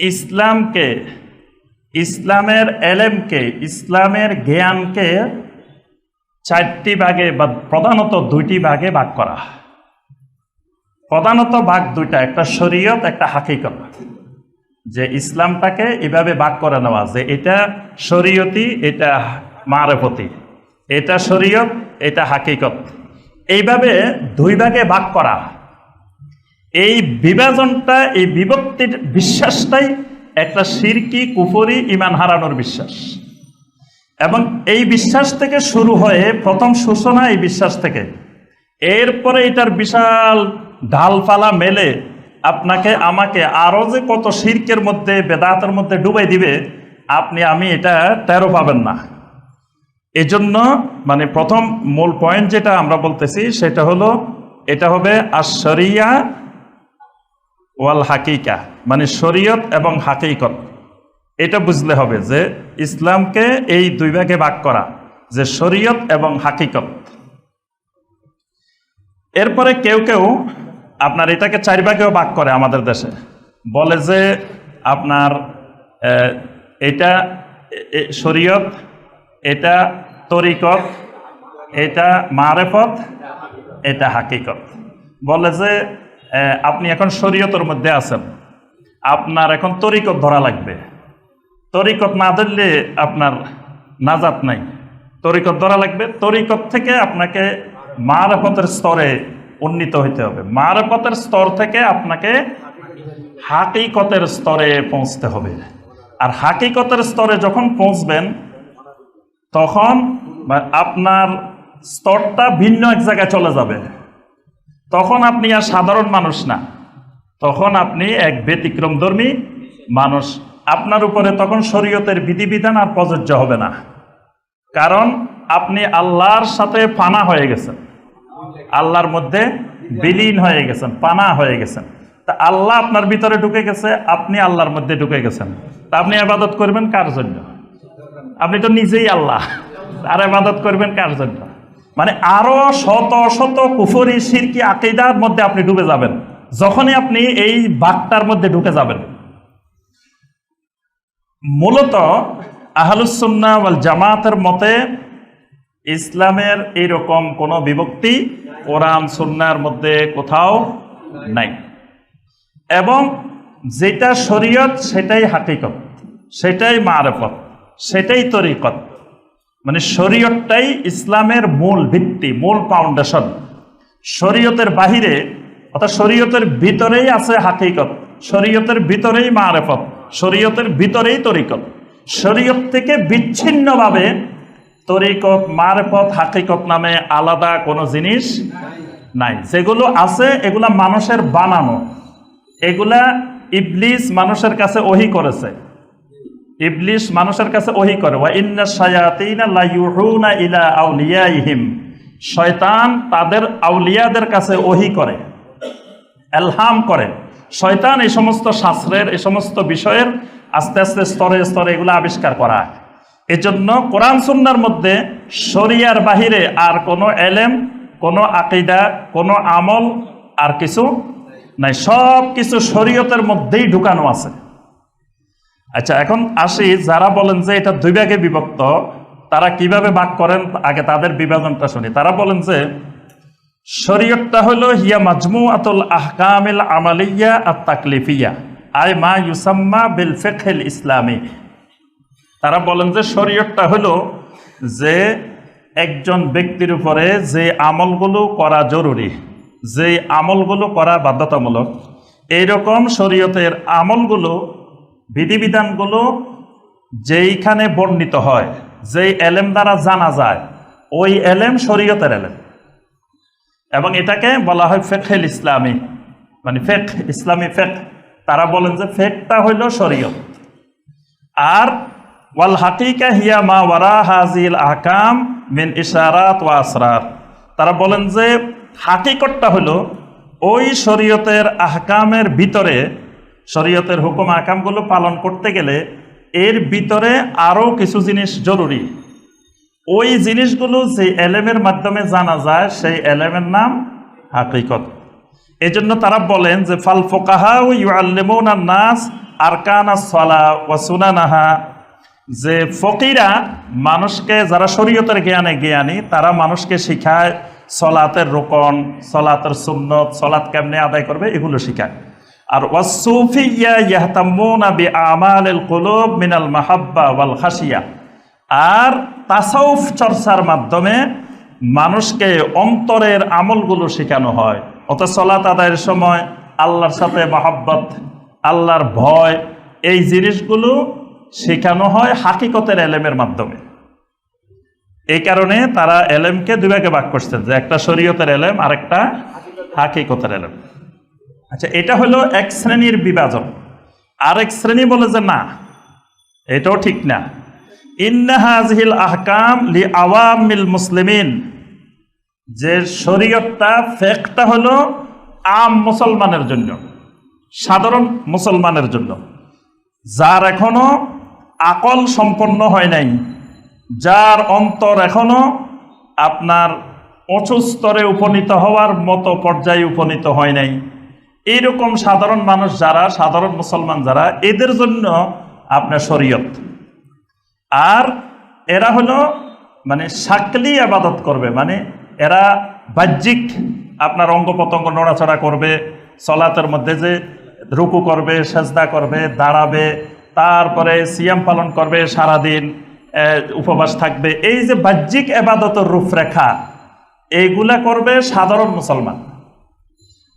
ইসলামকে, ইসলামের এলেমকে, ইসলামের জ্ঞানকে চারটি ভাগে বা প্রধানত দুইটি ভাগে ভাগ করা। প্রধানত ভাগ দুইটা, একটা শরীয়ত, একটা হাকিকত। যে ইসলামটাকে এভাবে ভাগ করে নেওয়া, যে এটা শরীয়তি, এটা মারেফতি। এটা শরীয়ত, এটা হাকিকত। এইভাবে দুই ভাগে ভাগ করা। এই বিভাজনটা, এই বিভক্তির বিশ্বাসটাই একটা সিরকি, কুফরি, ইমান হারানোর বিশ্বাস। এবং এই বিশ্বাস থেকে শুরু হয়ে প্রথম সূচনা এই বিশ্বাস থেকে। এরপরে এটার বিশাল ঢালপালা মেলে আপনাকে, আমাকে আরও যে কত শির্কের মধ্যে, বেদাতের মধ্যে ডুবাই দিবে, আপনি, আমি এটা তেরো পাবেন না। এজন্য মানে প্রথম মূল পয়েন্ট যেটা আমরা বলতেছি, সেটা হলো, এটা হবে আশরিয়া ওয়াল হাকিকা মানে শরীয়ত এবং হাকিকত। এটা বুঝলে হবে যে ইসলামকে এই দুই ভাগে ভাগ করা, যে শরীয়ত এবং হাকিকত। এরপরে কেউ কেউ আপনার এটাকে চার ভাগেও ভাগ করে আমাদের দেশে। বলে যে আপনার এটা শরীয়ত, এটা তরিকত, এটা মারেফত, এটা হাকিকত। বলে যে আপনি এখন শরীয়তের মধ্যে আছেন। আপনার এখন তরিকত ধরা লাগবে। তরিকত না ধরলে আপনার নাজাত নাই। তরিকত ধরা লাগবে। তরিকত থেকে আপনাকে মারফতের স্তরে উন্নীত হইতে হবে। মারফতের স্তর থেকে আপনাকে হাকিকতের স্তরে পৌঁছতে হবে। আর হাকিকতের স্তরে যখন পৌঁছবেন, তখন আপনার স্তরটা ভিন্ন এক জায়গায় চলে যাবে। তখন আপনি আর সাধারণ মানুষ না। তখন আপনি এক ব্যতিক্রমধর্মী মানুষ। আপনার উপরে তখন শরীয়তের বিধিবিধান আর প্রযোজ্য হবে না। কারণ আপনি আল্লাহর সাথে পানা হয়ে গেছেন। আল্লাহর মধ্যে বিলীন হয়ে গেছেন, পানা হয়ে গেছেন। তা আল্লাহ আপনার ভিতরে ঢুকে গেছে, আপনি আল্লাহর মধ্যে ঢুকে গেছেন। তা আপনি আবাদত করবেন কার জন্য? আপনি তো নিজেই আল্লাহ। আর আবাদত করবেন কার জন্য? মানে আরও শত শত কুফরি, সিরকি, আকিদার মধ্যে আপনি ডুবে যাবেন। যখনই আপনি এই বাঘটার মধ্যে ঢুকে যাবেন। মূলত আহলুসুন্না ওয়াল জামাতের মতে ইসলামের এইরকম কোনো বিভক্তি কোরআন, সুন্নার মধ্যে কোথাও নাই। এবং যেটা শরীয়ত, সেটাই হাকিকত, সেটাই মারফত, সেটাই তরিকত। মানে শরীয়তটাই ইসলামের মূল ভিত্তি, মূল ফাউন্ডেশন শরীয়তের বাহিরে, অর্থাৎ শরীয়তের ভিতরেই আছে হাকিকত, শরীয়তের ভিতরেই মারেফত, শরীয়তের ভিতরেই তরিকত। শরীয়ত থেকে বিচ্ছিন্নভাবে তরিকত, মারেফত, হাকিকত নামে আলাদা কোনো জিনিস নাই। যেগুলো আছে, এগুলা মানুষের বানানো। এগুলা ইবলিস মানুষের কাছে ওহি করেছে। ইবলিস মানুষের কাছে ওহি করে শয়তান তাদের আউলিয়াদের কাছে ওহি করে, এলহাম করে। শয়তান এই সমস্ত শাস্ত্রের, এই সমস্ত বিষয়ের আস্তে আস্তে স্তরে স্তরে এগুলো আবিষ্কার করা এজন্য কোরআন সুন্নার মধ্যে শরিয়ার বাহিরে আর কোনো এলেম, কোনো আকিদা, কোনো আমল আর কিছু নাই। সব কিছু শরীয়তের মধ্যেই ঢুকানো আছে। আচ্ছা এখন আসি, যারা বলেন যে এটা দুই ভাগে বিভক্ত, তারা কীভাবে ভাগ করেন? আগে তাদের বিভাজনটা শুনি। তারা বলেন যে, শরীয়তটা হলো, হিয়া মাজমু আতুল আহকামিল আমালিয়া আর তাকলিফিয়া আই মা ইউসাম্মা বিল ফেখেল ইসলামী। তারা বলেন যে, শরীয়তটা হলো যে, একজন ব্যক্তির উপরে যে আমলগুলো করা জরুরি, যে আমলগুলো করা বাধ্যতামূলক, এইরকম শরীয়তের আমলগুলো বিধিবিধানগুলো যেইখানে বর্ণিত হয়, যেই এলেম দ্বারা জানা যায়, ওই এলেম শরীয়তের এলেম। এবং এটাকে বলা হয় ফেখেল ইসলামী। মানে ফেক ইসলামী ফেক তারা বলেন যে ফেকটা হইল শরীয়ত। আর ওয়াল হাকিকা হিয়া মা ওয়ারা হাজিল আহকাম মিন ইশারাত ওয়া আসরার। তারা বলেন যে হাকিকতটা হলো ওই শরীয়তের আহকামের ভিতরে শরীয়তের হুকুম আকামগুলো পালন করতে গেলে এর ভিতরে আরও কিছু জিনিস জরুরি। ওই জিনিসগুলো যে এলেমের মাধ্যমে জানা যায়, সেই এলেমের নাম হাকিকত। এই জন্য তারা বলেন যে, ফাল ফোকাহা ইউআল্লিমুনা নাস আরকানা সলা ও সুনানাহা। যে ফকিরা মানুষকে, যারা শরীয়তের জ্ঞানে জ্ঞানী, তারা মানুষকে শিখায় সলাতের রোকন, সলাতের সুন্নত সলাত কেমনে আদায় করবে, এগুলো শিখায়। আর ওয়াসুফিয়া ইয়াহতাম্মুনা বি আমালিল কুলুব মিনাল মাহাব্বা ওয়াল খাসিয়া আর তাসাউফ চর্চার মাধ্যমে মানুষকে অন্তরের আমলগুলো শেখানো হয়। অত সলাত আদায়ের সময় আল্লাহর সাথে মহাব্বত, আল্লাহর ভয়, এই জিনিসগুলো শেখানো হয় হাকিকতের এলেমের মাধ্যমে। এই কারণে তারা এলেমকে দুই ভাগে ভাগ করছেন, যে একটা শরীয়তের এলেম আর একটা হাকিকতের এলেম। আচ্ছা এটা হলো এক শ্রেণির বিভাজন। আর এক শ্রেণি বলে যে না, এটাও ঠিক না। ইন্নাহাজহিল আহকাম লি আওয়ামিল মুসলিমিন। যে শরীয়তটা, ফেকটা হলো আম মুসলমানের জন্য, সাধারণ মুসলমানের জন্য। যার এখনও আকল সম্পন্ন হয় নাই, যার অন্তর এখনও আপনার উঁচু স্তরে উপনীত হওয়ার মতো পর্যায়ে উপনীত হয় নাই। এইরকম সাধারণ মানুষ যারা, সাধারণ মুসলমান যারা, এদের জন্য আপনার শরীয়ত। আর এরা হলো মানে সাকলি আবাদত করবে মানে এরা বাহ্যিক আপনার অঙ্গ প্রত্যঙ্গ নড়াচড়া করবে, সলাতের মধ্যে যে রুকু করবে, সেজদা করবে, দাঁড়াবে, তারপরে সিয়াম পালন করবে, সারাদিন উপবাস থাকবে। এই যে বাহ্যিক আবাদতের রূপরেখা এইগুলা করবে সাধারণ মুসলমান।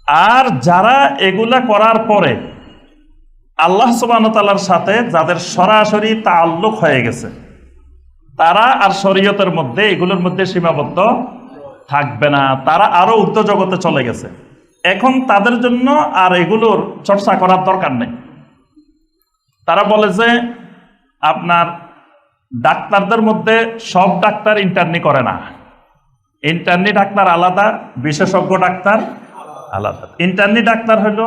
আর যারা এগুলা করার পরে আল্লাহ সুবাহতালার সাথে যাদের সরাসরি তাল্লুক হয়ে গেছে, তারা আর শরীয়তের মধ্যে, এগুলোর মধ্যে সীমাবদ্ধ থাকবে না। তারা আরও উদ্ধ জগতে চলে গেছে। এখন তাদের জন্য আর এগুলোর চর্চা করার দরকার নেই। তারা বলে যে, আপনার ডাক্তারদের মধ্যে সব ডাক্তার ইন্টারনি করে না। ইন্টারনি ডাক্তার আলাদা, বিশেষজ্ঞ ডাক্তার আলাদা। ইন্টার্নি ডাক্তার হলো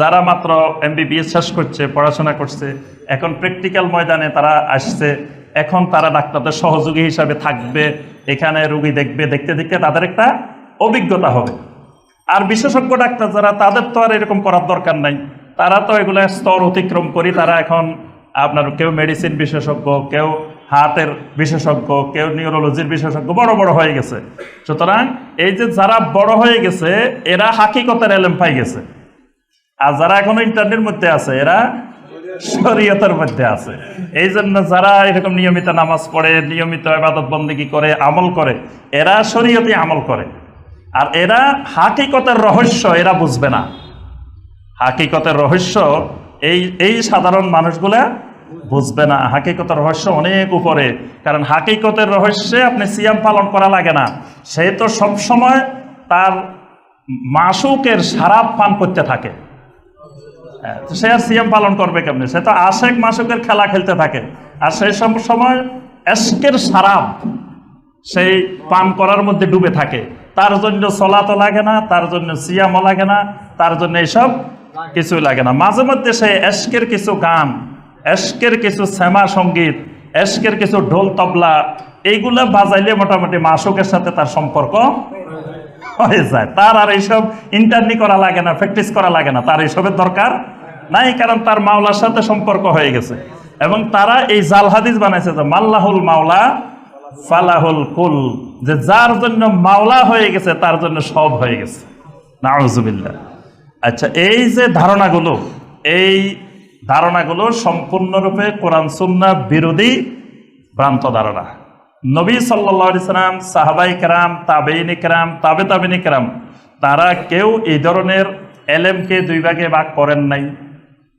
যারা মাত্র এমবিবিএস শেষ করছে, পড়াশোনা করছে, এখন প্র্যাকটিক্যাল ময়দানে তারা আসছে, এখন তারা ডাক্তারদের সহযোগী হিসাবে থাকবে, এখানে রুগী দেখবে, দেখতে দেখতে তাদের একটা অভিজ্ঞতা হবে। আর বিশেষজ্ঞ ডাক্তার যারা, তাদের তো আর এরকম করার দরকার নাই। তারা তো এগুলো স্তর অতিক্রম করি, তারা এখন আপনার কেউ মেডিসিন বিশেষজ্ঞ, কেউ হার্টের বিশেষজ্ঞ, কেউ নিউরোলজির বিশেষজ্ঞ, বড় বড় হয়ে গেছে। সুতরাং এই যে যারা বড় হয়ে গেছে, এরা হাকিকতের এলেম পাই গেছে। আর যারা এখনও ইন্টারনেটের মধ্যে আছে, এরা শরীয়তের মধ্যে আছে। এই জন্য যারা এরকম নিয়মিত নামাজ পড়ে, নিয়মিত আবাদত বন্দিগি করে, আমল করে, এরা শরীয়তে আমল করে। আর এরা হাকিকতের রহস্য এরা বুঝবে না। হাকিকতের রহস্য এই এই সাধারণ মানুষগুলা বুঝবে না। হাকিকতের রহস্য অনেক উপরে। কারণ হাকিকতের রহস্যে আপনি সিয়াম পালন করা লাগে না। সে তো সব সময় তার মাসুকের সারাপ পান করতে থাকে। সে আর সিএম পালন করবে কেমনি? সে তো আশেক মাসুকের খেলা খেলতে থাকে। আর সেই সব সময় এসকের সারাপ সেই পান করার মধ্যে ডুবে থাকে। তার জন্য চলাতো লাগে না, তার জন্য সিয়ামও লাগে না, তার জন্য এইসব কিছুই লাগে না। মাঝে মধ্যে সে এসকের কিছু গান এসকের কিছু শ্যামা সংগীত এসকের কিছু ঢোল তবলা, এইগুলা বাজাইলে মোটামুটি মাসুকের সাথে তার সম্পর্ক হয়ে যায়। তার আর এইসব ইন্টারনি করা লাগে না প্র্যাকটিস করা লাগে না, তার এইসবের দরকার নাই, কারণ তার মাওলার সাথে সম্পর্ক হয়ে গেছে। এবং তারা এই জাল হাদিস বানাইছে যে, মাল্লাহুল মাওলা, ফালাহুল কুল। যে যার জন্য মাওলা হয়ে গেছে, তার জন্য সব হয়ে গেছে। নাউজুবিল্লাহ। আচ্ছা এই যে ধারণাগুলো, এই ধারণাগুলো সম্পূর্ণরূপে কোরআন সুন্না বিরোধী ভ্রান্ত ধারণা। নবী সাল্লা সাল্লাম, সাহাবাই কেরাম তাবেইন কেরাম, তাবে তাবিনী কেরাম, তারা কেউ এই ধরনের এলেমকে দুই ভাগে ভাগ করেন নাই।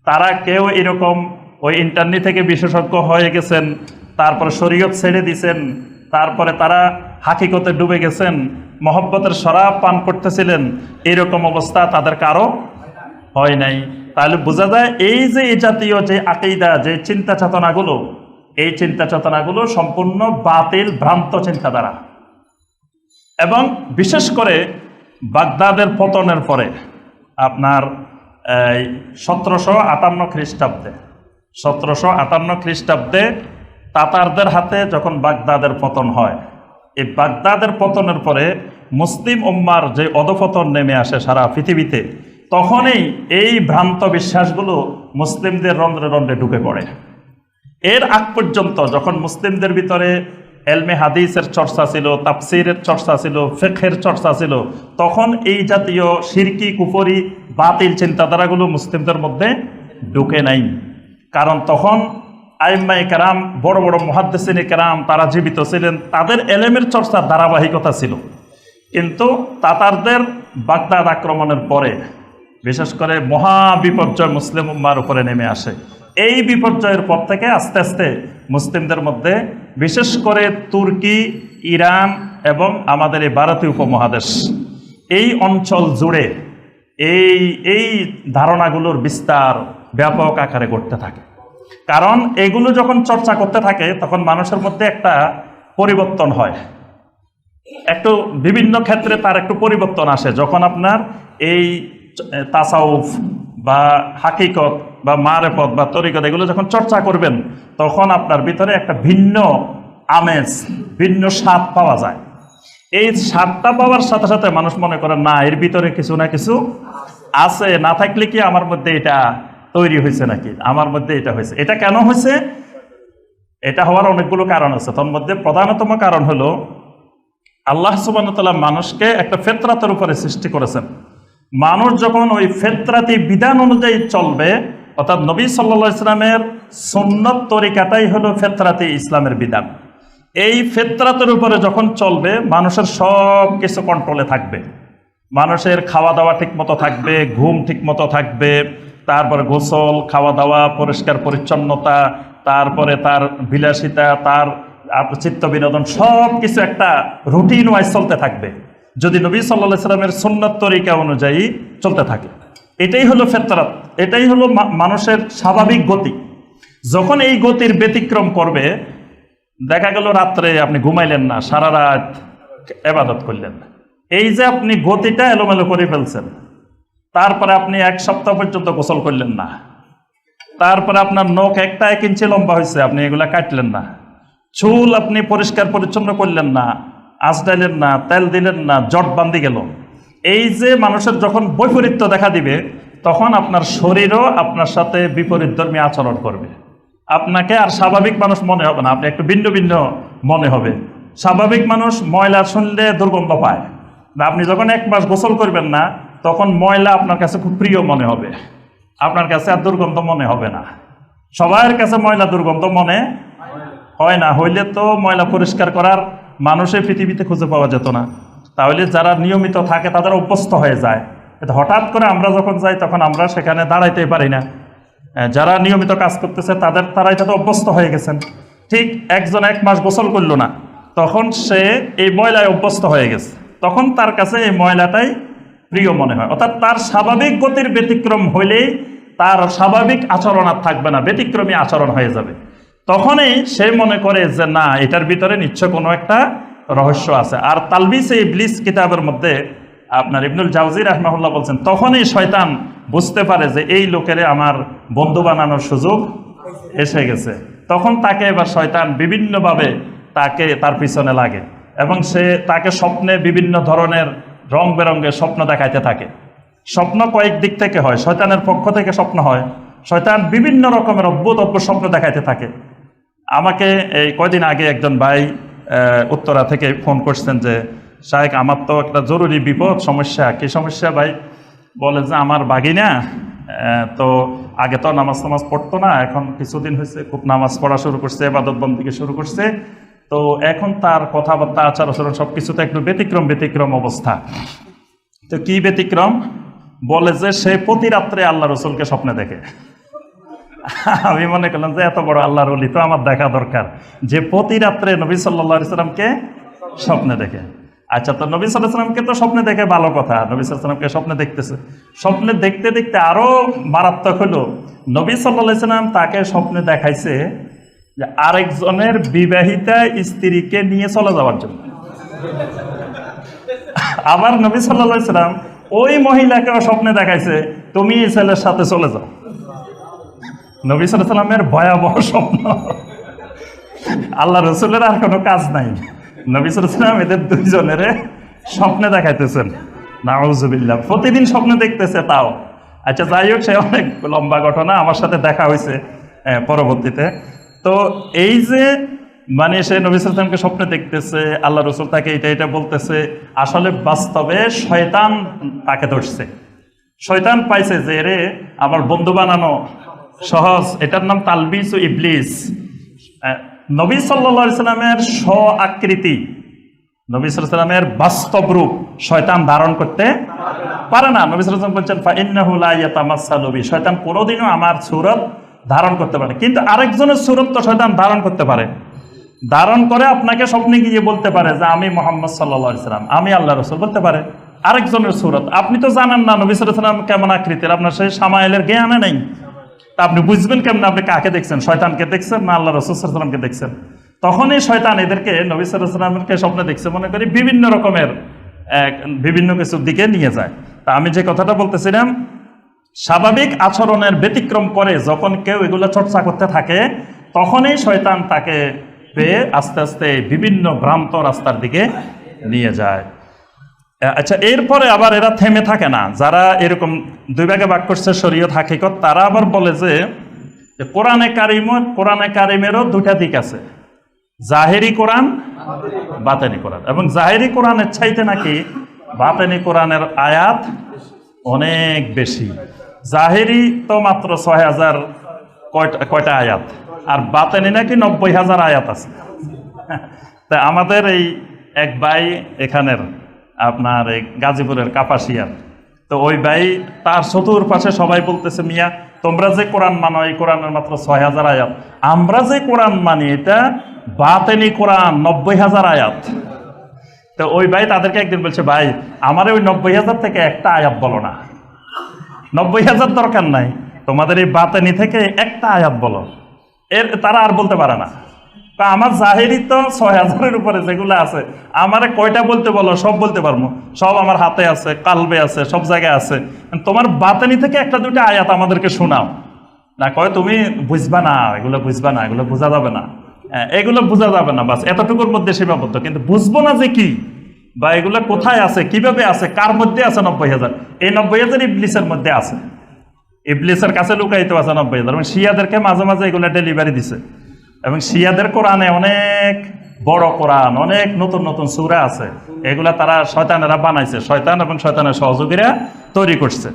তারা কেউ এরকম ওই ইন্টারনি থেকে বিশেষজ্ঞ হয়ে গেছেন, তারপর শরীয়ত ছেড়ে দিছেন, তারপরে তারা হাকিকতে ডুবে গেছেন, মহব্বতের শরাব পান করতেছিলেন, এরকম অবস্থা তাদের কারও হয় নাই। তাহলে বোঝা যায় এই যে এই জাতীয় যে আকিদা, যে চিন্তা চেতনাগুলো, এই চিন্তা চেতনাগুলো সম্পূর্ণ বাতিল, ভ্রান্ত চিন্তাধারা। এবং বিশেষ করে বাগদাদের পতনের পরে আপনার সতেরোশো আটান্ন খ্রিস্টাব্দে, সতেরোশো আটান্ন খ্রিস্টাব্দে তাতারদের হাতে যখন বাগদাদের পতন হয়, এই বাগদাদের পতনের পরে মুসলিম উম্মার যে অধপতন নেমে আসে সারা পৃথিবীতে তখনই এই ভ্রান্ত বিশ্বাসগুলো মুসলিমদের রন্ধ্রে রন্ধ্রে ঢুকে পড়ে। এর আগ পর্যন্ত যখন মুসলিমদের ভিতরে এলমে হাদিসের চর্চা ছিল, তাফসিরের চর্চা ছিল ফেখের চর্চা ছিল, তখন এই জাতীয় শিরকি কুফরি, বাতিল চিন্তাধারাগুলো মুসলিমদের মধ্যে ঢুকে নাই। কারণ তখন আইম্মাই কেরাম বড় বড় মহাদ্দেসিনী কেরাম তারা জীবিত ছিলেন, তাদের এলেমের চর্চার ধারাবাহিকতা ছিল। কিন্তু তাতারদের বাগদাদ আক্রমণের পরে বিশেষ করে মহা বিপর্যয় মুসলিম উম্মার উপরে নেমে আসে। এই বিপর্যয়ের পর থেকে আস্তে আস্তে মুসলিমদের মধ্যে বিশেষ করে তুর্কি, ইরান এবং আমাদের এই ভারতীয় উপমহাদেশ, এই অঞ্চল জুড়ে এই এই ধারণাগুলোর বিস্তার ব্যাপক আকারে ঘটতে থাকে। কারণ এগুলো যখন চর্চা করতে থাকে, তখন মানুষের মধ্যে একটা পরিবর্তন হয়। একটু বিভিন্ন ক্ষেত্রে তার একটু পরিবর্তন আসে। যখন আপনার এই তাসাউফ বা হাকিকত বা মারেপথ বা তরিকত, এগুলো যখন চর্চা করবেন, তখন আপনার ভিতরে একটা ভিন্ন আমেজ, ভিন্ন স্বাদ পাওয়া যায়। এই স্বাদটা পাওয়ার সাথে সাথে মানুষ মনে করে, না, এর ভিতরে কিছু না কিছু আছে। না থাকলে কি আমার মধ্যে এটা তৈরি হয়েছে নাকি? আমার মধ্যে এটা হয়েছে। এটা কেন হয়েছে? এটা হওয়ার অনেকগুলো কারণ আছে। তার মধ্যে প্রধানতম কারণ হলো, আল্লাহ সুবাহতাল্লাহ মানুষকে একটা ফেতরাতের উপরে সৃষ্টি করেছেন। মানুষ যখন ওই ফেতরাতি বিধান অনুযায়ী চলবে, অর্থাৎ নবী সাল্লা ইসলামের সুন্নত তরিকাটাই হলো ফেতরাতি ইসলামের বিধান। এই ফেতরাতের উপরে যখন চলবে, মানুষের সব কিছু কন্ট্রোলে থাকবে। মানুষের খাওয়া দাওয়া ঠিক মতো থাকবে, ঘুম ঠিক মতো থাকবে, তারপরে গোসল খাওয়া দাওয়া পরিষ্কার পরিচ্ছন্নতা, তারপরে তার বিলাসিতা, তার চিত্ত বিনোদন সব কিছু একটা রুটিন ওয়াইজ চলতে থাকবে। যদি নবী সাল্লা সাল্লামের সুন্নত তরিকা অনুযায়ী চলতে থাকে। এটাই হলো ফেতরাত, এটাই হলো মানুষের স্বাভাবিক গতি। যখন এই গতির ব্যতিক্রম করবে, দেখা গেল রাত্রে আপনি ঘুমাইলেন না, সারা রাত এবাদত করলেন। এই যে আপনি গতিটা এলোমেলো করে ফেলছেন, তারপরে আপনি এক সপ্তাহ পর্যন্ত গোসল করলেন না, তারপরে আপনার নখ একটা এক ইঞ্চি লম্বা হয়েছে আপনি এগুলা কাটলেন না, চুল আপনি পরিষ্কার পরিচ্ছন্ন করলেন না আঁচ ডাইলেন না তেল দিলেন না জট বান্ধি গেল। এই যে মানুষের যখন বৈপরীত্য দেখা দিবে, তখন আপনার শরীরও আপনার সাথে বিপরীতধর্মী আচরণ করবে। আপনাকে আর স্বাভাবিক মানুষ মনে হবে না, আপনি একটু ভিন্ন ভিন্ন মনে হবে। স্বাভাবিক মানুষ ময়লা শুনলে দুর্গন্ধ পায়। আপনি যখন এক মাস গোসল করবেন না, তখন ময়লা আপনার কাছে খুব প্রিয় মনে হবে। আপনার কাছে আর দুর্গন্ধ মনে হবে না। সবার কাছে ময়লা দুর্গন্ধ মনে হয় না, হইলে তো ময়লা পরিষ্কার করার মানুষের পৃথিবীতে খুঁজে পাওয়া যেত না। তাহলে যারা নিয়মিত থাকে, তাদের অভ্যস্ত হয়ে যায়। হঠাৎ করে আমরা যখন যাই, তখন আমরা সেখানে দাঁড়াইতে পারি না। যারা নিয়মিত কাজ করতেছে, তাদের তারা এটাতে অভ্যস্ত হয়ে গেছেন। ঠিক একজন এক মাস গোসল করল না, তখন সে এই ময়লায় অভ্যস্ত হয়ে গেছে। তখন তার কাছে এই ময়লাটাই প্রিয় মনে হয়। অর্থাৎ তার স্বাভাবিক গতির ব্যতিক্রম হইলেই তার স্বাভাবিক আচরণ আর থাকবে না, ব্যতিক্রমী আচরণ হয়ে যাবে। তখনই সে মনে করে যে, না, এটার ভিতরে নিশ্চয় কোনো একটা রহস্য আছে। আর তালবিস এই ব্লিস কিতাবের মধ্যে আপনার ইবনুল জাউজি রহমাহুল্লাহ বলছেন, তখনই শয়তান বুঝতে পারে যে এই লোকেরে আমার বন্ধু বানানোর সুযোগ এসে গেছে। তখন তাকে এবার শয়তান বিভিন্নভাবে তাকে তার পিছনে লাগে এবং সে তাকে স্বপ্নে বিভিন্ন ধরনের রং বেরঙ্গের স্বপ্ন দেখাইতে থাকে। স্বপ্ন কয়েক দিক থেকে হয়, শয়তানের পক্ষ থেকে স্বপ্ন হয়। শয়তান বিভিন্ন রকমের অদ্ভুত অদ্ভুত স্বপ্ন দেখাইতে থাকে। আমাকে এই কয়দিন আগে একজন ভাই উত্তরা থেকে ফোন করছেন যে শাহেক আমার তো একটা জরুরি বিপদ, সমস্যা। কি সমস্যা ভাই? বলে যে, আমার বাগিনা তো আগে তো নামাজ টামাজ পড়তো না, এখন কিছুদিন হয়েছে খুব নামাজ পড়া শুরু করছে এবাদত বন্দিকে শুরু করছে। তো এখন তার কথাবার্তা আচার আচরণ সব কিছুতে একটু ব্যতিক্রম ব্যতিক্রম অবস্থা। তো কি ব্যতিক্রম? বলে যে, সে প্রতি রাত্রে আল্লাহ রসুলকে স্বপ্নে দেখে। আমি মনে করলাম যে এত বড় আল্লাহর অলি তো আমার দেখা দরকার। যে প্রতি রাত্রে নবী সাল্লা সাল্লামকে স্বপ্নে দেখে। আচ্ছা তো নবী সাল্লাহ সাল্লামকে তো স্বপ্নে দেখে ভালো কথা নবী সাল্লামকে স্বপ্নে দেখতেছে। স্বপ্নে দেখতে দেখতে আরও মারাত্মক হলো, নবী সাল্লাহ সাল্লাম তাকে স্বপ্নে দেখাইছে যে আরেকজনের বিবাহিতা স্ত্রীকে নিয়ে চলে যাওয়ার জন্য। আবার নবী সাল্লাহ সাল্লাম ওই মহিলাকেও স্বপ্নে দেখাইছে, তুমি এই ছেলের সাথে চলে যাও। নবী সাল্লামের ভয়াবহ স্বপ্ন। আল্লাহ রসুলের আর কোনো কাজ নাই। নবী সাল্লাম এদের দুইজনের স্বপ্নে দেখাইতেছেন। নাউজুবিল্লাহ। প্রতিদিন স্বপ্নে দেখতেছে তাও। আচ্ছা যাই হোক, সে অনেক লম্বা ঘটনা আমার সাথে দেখা হয়েছে পরবর্তীতে। তো এই যে মানে সে নবী সালামকে স্বপ্নে দেখতেছে, আল্লাহ রসুল তাকে এটা এটা বলতেছে, আসলে বাস্তবে শয়তান তাকে ধরছে। শয়তান পাইছে যে রে আমার বন্ধু বানানো সহজ। এটার নাম তালবিস ও ইবলিস। নবী সাল্লা সাল্লামের স্ব আকৃতি নবী সাল্লামের বাস্তব রূপ শয়তান ধারণ করতে পারে না। নবী সাল্লাম বলছেন, ফাইন্নাহু লা শয়তান কোনোদিনও আমার সুরত ধারণ করতে পারে কিন্তু আরেকজনের সুরত তো শয়তান ধারণ করতে পারে। ধারণ করে আপনাকে স্বপ্নে গিয়ে বলতে পারে যে, আমি মোহাম্মদ সাল্লাহ সাল্লাম, আমি আল্লাহ রসুল, বলতে পারে আরেকজনের সুরত। আপনি তো জানেন না নবী সাল্লাম কেমন আকৃতির। আপনার সেই সামাইলের জ্ঞানে নেই। তা আপনি বুঝবেন কেমন? আপনি কাকে দেখছেন? শয়তানকে দেখছেন না আল্লাহ রসুল সাল্লামকে দেখছেন? তখনই শয়তান এদেরকে, নবী সাল্লামকে স্বপ্নে দেখছে? মনে করি বিভিন্ন রকমের বিভিন্ন কিছুর দিকে নিয়ে যায়। তা আমি যে কথাটা বলতেছিলাম, স্বাভাবিক আচরণের ব্যতিক্রম করে যখন কেউ এগুলো চর্চা করতে থাকে, তখনই শয়তান তাকে পেয়ে আস্তে আস্তে বিভিন্ন ভ্রান্ত রাস্তার দিকে নিয়ে যায়। আচ্ছা এরপরে আবার এরা থেমে থাকে না। যারা এরকম দুই ভাগে ভাগ করছে শরীয়ত হাকিকত, তারা আবার বলে যে কোরআনে কারিম কোরআনে কারিমেরও দুটা দিক আছে। জাহেরি কোরআন, বাতেনি কোরআন। এবং জাহেরি কোরআনের চাইতে নাকি বাতেনি কোরআনের আয়াত অনেক বেশি। জাহেরি তো মাত্র ছয় হাজার কয়টা কয়টা আয়াত, আর বাতেনি নাকি নব্বই হাজার আয়াত আছে। তা আমাদের এই এক ভাই এখানের আপনার এই গাজীপুরের কাপাসিয়ার। তো ওই ভাই তার চতুর পাশে সবাই বলতেছে, মিয়া, তোমরা যে কোরআন মানো, এই কোরআনের মাত্র ছয় হাজার আয়াত। আমরা যে কোরআন মানি, এটা বাতেনি কোরআন, নব্বই হাজার আয়াত। তো ওই ভাই তাদেরকে একদিন বলছে, ভাই, আমার ওই নব্বই হাজার থেকে একটা আয়াত বলো না। নব্বই হাজার দরকার নাই। তোমাদের এই বাতেনি থেকে একটা আয়াত বলো। এর, তারা আর বলতে পারে না। তা আমার জাহেরি তো ছয় হাজারের উপরে যেগুলো আছে আমারে কয়টা বলতে বলো? সব বলতে পারব। সব আমার হাতে আছে কালবে আছে সব জায়গায় আছে। তোমার বাতানি থেকে একটা দুটো আয়াত আমাদেরকে শোনাও। না কয় তুমি বুঝবা না এগুলো বুঝবা না এগুলো বোঝা যাবে না। হ্যাঁ, এগুলো বোঝা যাবে না বাস এতটুকুর মধ্যে সীমাবদ্ধ। কিন্তু বুঝব না যে কি? বা এগুলো কোথায় আছে কীভাবে আছে কার মধ্যে আছে নব্বই হাজার? এই নব্বই হাজার ইবলিসের মধ্যে আছে। ইবলিসের কাছে লুকাইতে আছে নব্বই হাজার। এবং শিয়াদেরকে মাঝে মাঝে এগুলো ডেলিভারি দিছে। এবং শিয়াদের কোরআনে অনেক বড় কোরআন, অনেক নতুন নতুন সুরা আছে। এগুলা তারা শয়তানেরা বানাইছে। শয়তান এবং শয়তানের সহযোগীরা তৈরি করছে।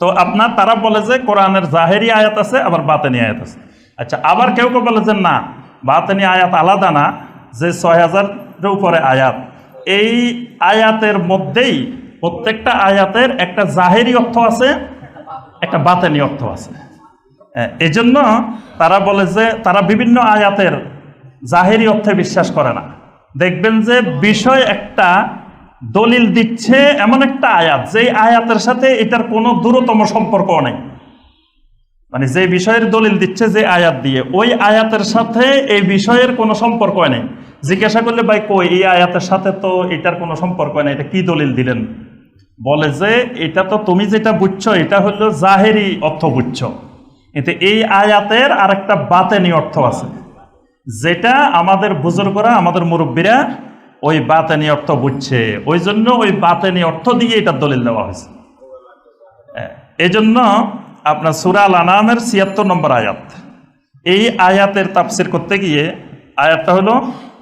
তো আপনার, তারা বলে যে কোরআনের জাহেরি আয়াত আছে, আবার বাতেনি আয়াত আছে। আচ্ছা আবার কেউ কেউ বলে যে না, বাতেনি আয়াত আলাদা না, যে ছয় হাজারের উপরে আয়াত। এই আয়াতের মধ্যেই প্রত্যেকটা আয়াতের একটা জাহেরি অর্থ আছে, একটা বাতেনি অর্থ আছে। হ্যাঁ, এই জন্য তারা বলে যে তারা বিভিন্ন আয়াতের জাহেরি অর্থে বিশ্বাস করে না। দেখবেন যে বিষয় একটা দলিল দিচ্ছে এমন একটা আয়াত যেই আয়াতের সাথে এটার কোনো দূরতম সম্পর্ক নেই। মানে যে বিষয়ের দলিল দিচ্ছে যে আয়াত দিয়ে ওই আয়াতের সাথে এই বিষয়ের কোনো সম্পর্ক নেই। জিজ্ঞাসা করলে ভাই কই? এই আয়াতের সাথে তো এটার কোনো সম্পর্ক নেই এটা কি দলিল দিলেন? বলে যে এটা তো তুমি যেটা বুঝছ এটা হলো জাহেরি অর্থ বুঝছ। কিন্তু এই আয়াতের আর একটা বাতেনি অর্থ আছে। যেটা আমাদের বুজুর্গরা, আমাদের মুরব্বীরা ওই বাতেনি অর্থ বুঝছে। ওই জন্য ওই বাতেনি অর্থ দিয়ে এটা দলিল দেওয়া হয়েছে। এই জন্য আপনার সুরাল আনামের ছিয়াত্তর নম্বর আয়াত। এই আয়াতের তাফসির করতে গিয়ে আয়াতটা হলো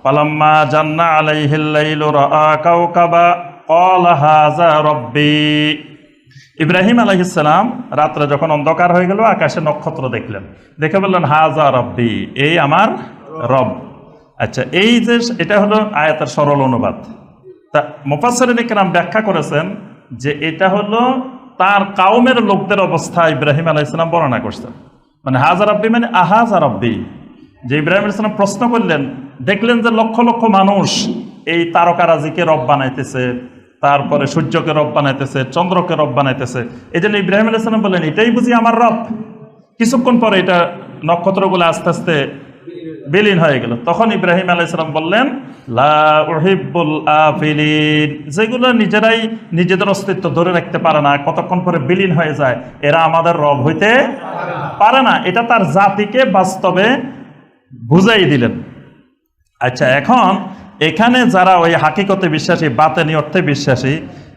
পালাম্মা জান্না আলাইহিল্লাইলু রাআ কাওকাবা, ক্বালা হাযা রব্বি। ইব্রাহিম আলাইহিসসালাম রাত্রে যখন অন্ধকার হয়ে গেল, আকাশে নক্ষত্র দেখলেন। দেখে বললেন, হাজা রব্বি, এই আমার রব। আচ্ছা এই যে এটা হলো আয়াতের সরল অনুবাদ। তা মোফাসরিন ইকরাম ব্যাখ্যা করেছেন যে এটা হলো তার কাউমের লোকদের অবস্থা ইব্রাহিম আলাইসালাম বর্ণনা করছেন। মানে হাজার রব্বি মানে আহাজা রব্বি। যে ইব্রাহিম আলাইসালাম প্রশ্ন করলেন, দেখলেন যে লক্ষ লক্ষ মানুষ এই তারকারাজিকে রব বানাইতেছে। তারপরে সূর্যকে রব বানাইতেছে, চন্দ্রকে রব বানাইতেছে। এই জন্য ইব্রাহিম আলাইসালাম বললেন এটাই বুঝি আমার রব। কিছুক্ষণ পরে এটা নক্ষত্রগুলো আস্তে আস্তে বিলীন হয়ে গেল। তখন ইব্রাহিম আলাইসালাম বললেন, লা উহিব্বুল আফিলিন। যেগুলো নিজেরাই নিজেদের অস্তিত্ব ধরে রাখতে পারে না, কতক্ষণ পরে বিলীন হয়ে যায়, এরা আমাদের রব হইতে পারে না। এটা তার জাতিকে বাস্তবে বুঝাই দিলেন। আচ্ছা এখন এখানে যারা ওই হাকিকতে বিশ্বাসী, বাতেনি অর্থে বিশ্বাসী,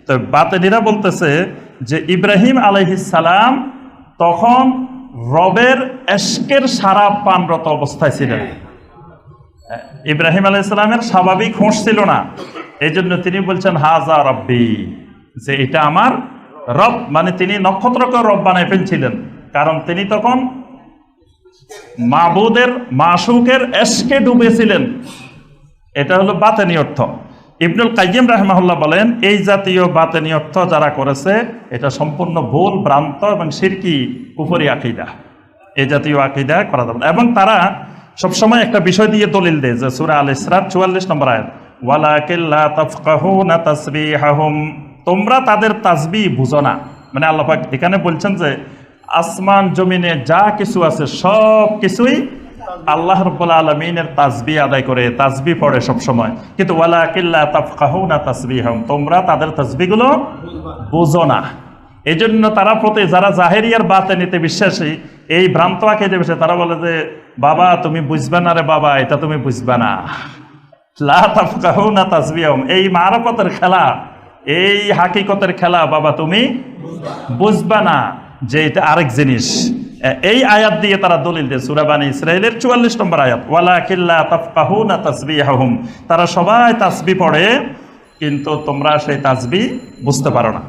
তো বাতেনিরা বলতেছে যে ইব্রাহিম সালাম তখন রবের এশকের সারা পানরত অবস্থায় ছিলেন। ইব্রাহিম আলাইসালামের স্বাভাবিক হোঁশ ছিল না। এই জন্য তিনি বলছেন, হাজা রব্বি যে এটা আমার রব মানে তিনি নক্ষত্রকে রব বানায় ফেলছিলেন। কারণ তিনি তখন মাবুদের, মাসুকের এসকে ডুবেছিলেন। এটা হলো বাতেনি অর্থ। ইবনুল কাইম রাহমাহুল্লাহ বলেন, এই জাতীয় বাতেনি অর্থ যারা করেছে, এটা সম্পূর্ণ ভুল, ভ্রান্ত এবং সিরকি উপরি আকিদা। এই জাতীয় আকিদা করা যাবে এবং তারা সবসময় একটা বিষয় দিয়ে দলিল দেয় যে সুরা আল ইসরাত চুয়াল্লিশ নম্বর আয়াত ওয়ালাকিল্লা তাফকাহুনা তাসবিহাহুম। তোমরা তাদের তাসবি বুঝো না। মানে আল্লাহফাক এখানে বলছেন যে, আসমান, জমিনে যা কিছু আছে, সব কিছুই আল্লাহ রব্বুল আলমিনের তাজবি আদায় করে তাজবি পড়ে সব সময় কিন্তু ওয়ালা কিল্লা তাফকাহু না তাসবি হম তোমরা তাদের তাসবিগুলো বুঝো না। এই জন্য তারা প্রতি যারা জাহেরিয়ার বাতে নিতে বিশ্বাসী, এই ভ্রান্ত আঁকে যে বিষয় তারা বলে যে, বাবা, তুমি বুঝবে না রে বাবা, এটা তুমি বুঝবে না। লা তাফকাহু না তাসবি হম এই মারাপতের খেলা, এই হাকিকতের খেলা, বাবা, তুমি বুঝবা না যে এটা আরেক জিনিস। এই আয়াত দিয়ে তারা দলিল দেয় সুরাবানি ইসরায়েলের চুয়াল্লিশ নম্বর আয়াত ওয়ালা কিল্লা তাফকাহু না তাসবি তারা সবাই তাসবি পড়ে, কিন্তু তোমরা সেই তাসবি বুঝতে পারো না।